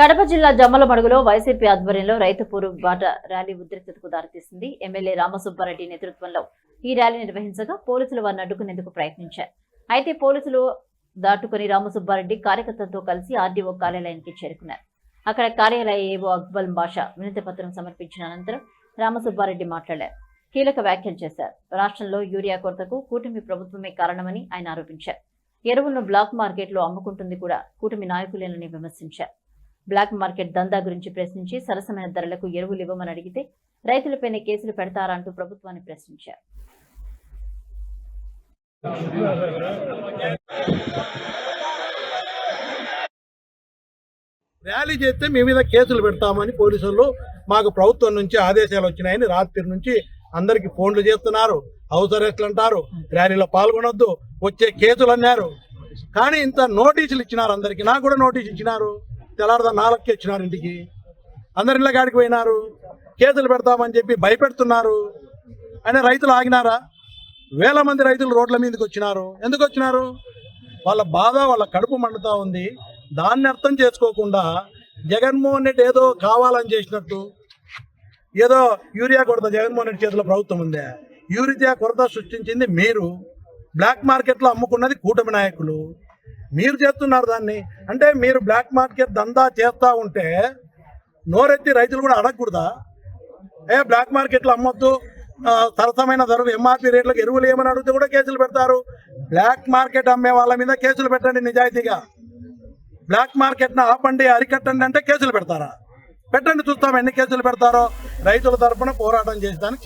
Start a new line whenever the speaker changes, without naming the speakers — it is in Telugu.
కడప జిల్లా జమ్మలమడుగులో వైసీపీ ఆధ్వర్యంలో రైతు పూర్వ బాట ర్యాలీ ఉద్రిక్తతకు దారితీసింది ఎమ్మెల్యే రామసుబ్బారెడ్డి నేతృత్వంలో. ఈ ర్యాలీ నిర్వహించగా పోలీసులు వారిని అడ్డుకునేందుకు ప్రయత్నించారు. అయితే పోలీసులు దాటుకుని రామసుబ్బారెడ్డి కార్యకర్తలతో కలిసి ఆర్డీఓ కార్యాలయానికి చేరుకున్నారు. అక్కడ కార్యాలయ ఏవో అక్బల్ బాషా వినతి పత్రం సమర్పించిన అనంతరం రామసుబ్బారెడ్డి మాట్లాడారు. కీలక వ్యాఖ్యలు చేశారు. రాష్ట్రంలో యూరియా కొరతకు కూటమి ప్రభుత్వమే కారణమని ఆయన ఆరోపించారు. ఎరువులను బ్లాక్ మార్కెట్లో అమ్ముకుంటుంది కూడా కూటమి నాయకులేనని విమర్శించారు. బ్లాక్ మార్కెట్ దందా గురించి ప్రశ్నించి సరసమైన ధరలకు ఎరువులు ఇవ్వమని అడిగితే రైతులపైనే కేసులు పెడతారంటూ ప్రభుత్వాన్ని ప్రశ్నించారు.
ర్యాలీ చేస్తే మీ మీద కేసులు పెడతామని పోలీసులు మాకు ప్రభుత్వం నుంచి ఆదేశాలు వచ్చినాయని రాత్రి నుంచి అందరికి ఫోన్లు చేస్తున్నారు. హౌస్ అరెస్ట్లు అంటారు. ర్యాలీలో పాల్గొనొద్దు. వచ్చే కేసులు అన్నారు. కానీ ఇంత నోటీసులు ఇచ్చినారు అందరికి. నాకు కూడా నోటీసు ఇచ్చినారు. తెల్లారదా నాలుగుకి వచ్చినారు ఇంటికి. అందరి ఇళ్ళ కాడికి పోయినారు. కేసులు పెడతామని చెప్పి భయపెడుతున్నారు. అయినా రైతులు ఆగినారా? వేల మంది రైతులు రోడ్ల మీదకి వచ్చినారు. ఎందుకు వచ్చినారు? వాళ్ళ బాధ వాళ్ళ కడుపు మండుతా ఉంది. దాన్ని అర్థం చేసుకోకుండా జగన్మోహన్ రెడ్డి ఏదో కావాలని చేసినట్టు ఏదో యూరియా కొరత జగన్మోహన్ రెడ్డి చేతిలో ప్రభుత్వం ఉందే. యూరియా కొరత సృష్టించింది మీరు. బ్లాక్ మార్కెట్లో అమ్ముకున్నది కూటమి నాయకులు. మీరు చేస్తున్నారు దాన్ని. అంటే మీరు బ్లాక్ మార్కెట్ దందా చేస్తా ఉంటే నోరెత్తి రైతులు కూడా అడగకూడదా? ఏ బ్లాక్ మార్కెట్లో అమ్మొద్దు. సరసమైన ధరలు ఎంఆర్పి రేట్లకు ఎరువులు ఏమని అడిగితే కూడా కేసులు పెడతారు. బ్లాక్ మార్కెట్ అమ్మే వాళ్ళ మీద కేసులు పెట్టండి నిజాయితీగా. బ్లాక్ మార్కెట్ను ఆపండి అరికట్టండి అంటే కేసులు పెడతారా? పెట్టండి చూస్తాం ఎన్ని కేసులు పెడతారో. రైతుల తరఫున పోరాటం చేసేదానికి